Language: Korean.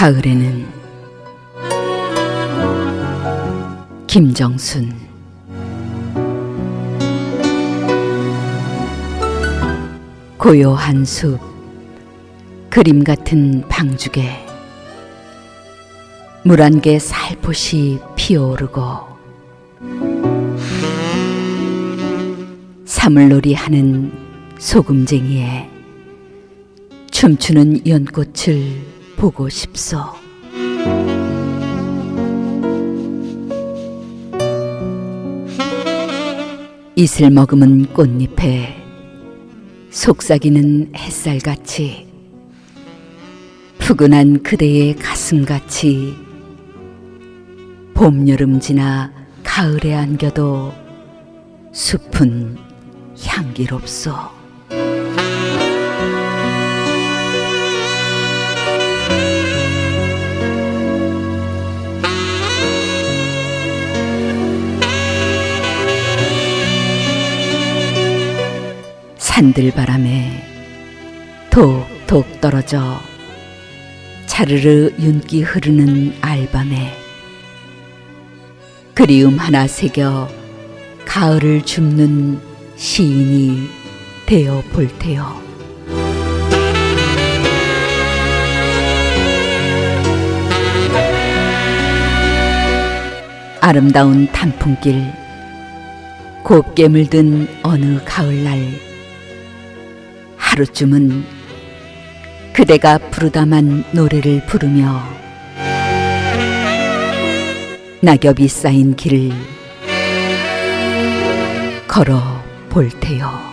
가을에는 김정순. 고요한 숲 그림 같은 방죽에 물 한 개 살포시 피어오르고 사물놀이 하는 소금쟁이에 춤추는 연꽃을 보고 싶소. 이슬 머금은 꽃잎에 속삭이는 햇살같이 푸근한 그대의 가슴같이 봄, 여름 지나 가을에 안겨도 숲은 향기롭소. 산들 바람에 톡톡 떨어져 차르르 윤기 흐르는 알밤에 그리움 하나 새겨 가을을 줍는 시인이 되어 볼 테요. 아름다운 단풍길 곱게 물든 어느 가을날 하루쯤은 그대가 부르다만 노래를 부르며 낙엽이 쌓인 길을 걸어 볼 테요.